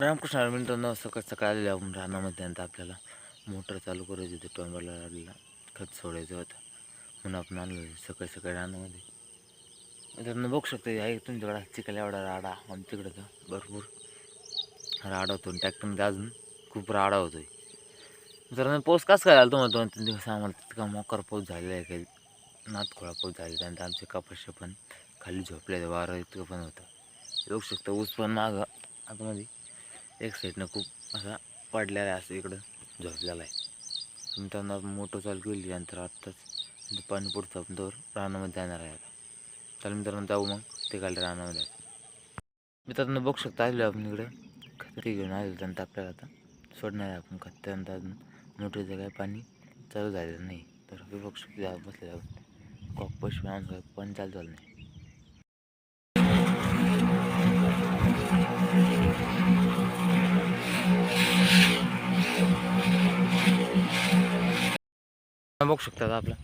रामकृष्ण मिनिटांना सकाळ सकाळ आलेलं आपण रानामध्ये नंतर आपल्याला मोटर चालू करायची होती. टोंबाला लागलेला खत सोडायचं होतं. म्हणून आपण आणलं सकाळी सकाळी रानामध्ये. मित्रांनो बघू शकतो आहे तुमच्याकडे. चिखल एवढा राडा आमच्याकडे तर भरपूर राडा होतो आणि ट्रॅक्टरमध्ये अजून खूप राडा होतो मित्रांनो पाऊस कसं काय झाला तुम्हाला? दोन तीन दिवस आम्हाला तितका मोकार पाऊस झालेला आहे काही नातखोळा पाऊस झालेला आणि आमचे कपाशी पण खाली झोपले वारं इतकं पण होतं. बघू शकतो ऊस पण मागं आतमध्ये. एक साईडनं खूप असा पडलेला आहे असं इकडं झोपलेला आहे. मित्रांनो त्यांना मोठं चालू केली नंतर आत्ताच. म्हणजे पाणी पुढचं आपण तर रानामध्ये जाणार आहे आता. चला मित्रांनो जाऊ मग. ते काल रानामध्ये मी मित्रांनो बघू शकता आलेलो आपण इकडं. खतरी घेऊन आलेलो त्यानंतर आपल्याला आता. सोडणार आहे आपण खत. त्यानंतर अजून मोटरचं काय पाणी चालू झालेलं नाही. तर बघू शकतो बसलेलं आपण. कॉक पशु आणून पाणी चालू झालं नाही. बघू शकतात आपला.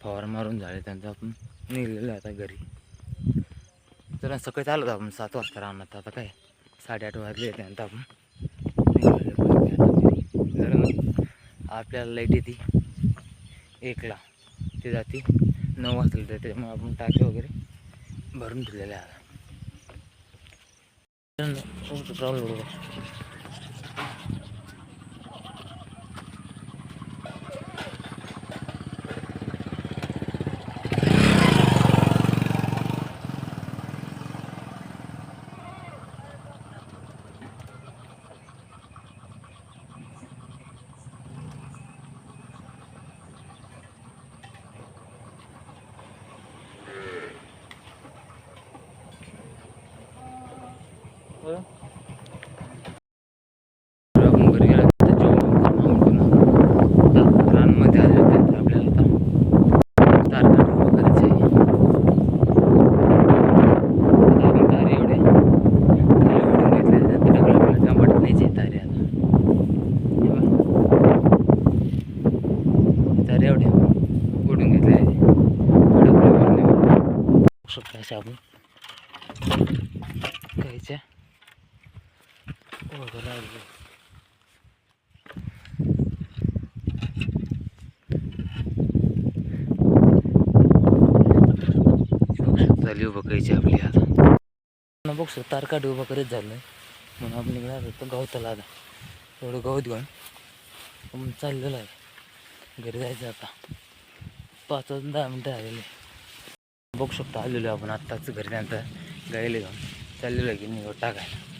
फवारा मारून झाले त्यांचं आपण. निघलेलं आहे आता घरी. तर सकाळी चालू आपण सात वाजता राहणार आता काय? साडेआठ वाजले त्यानंतर आपण. तर आपल्याला लाइट येते. एकला. ते जाते. नऊ वाजता येते त्याच्यामुळे आपण टाके वगैरे भरून ठेवलेले आहे. प्रॉब्लेम आपण घरी गेलो तर जेवण आता रानमध्ये आले त्यानंतर आपल्याला आता तार काढून करायचं आहे आता आपण तारे एवढे खाली ओढून घेतले त्यानंतर आपल्याला टमाटर न्यायचे तारे आता हे बघा. हे तारे एवढे ओढून घेतले शकतो असे आपण घ्यायच्या वगैरे लागले झाली उभं करायची आपली आता. बघ सर तार काढी उभं करत झालं म्हणून आपण निघणार आलो तर गवताला आता. एवढं गवत घेऊन आपण चाललेलं आहे. घरी जायचं आता. पाच वाजून दहा मिनटं आलेले बघू शकतो आलेलो आपण आत्ताच घरी. नंतर गायले घेऊन चाललेलो आहे की निवड टाकायला.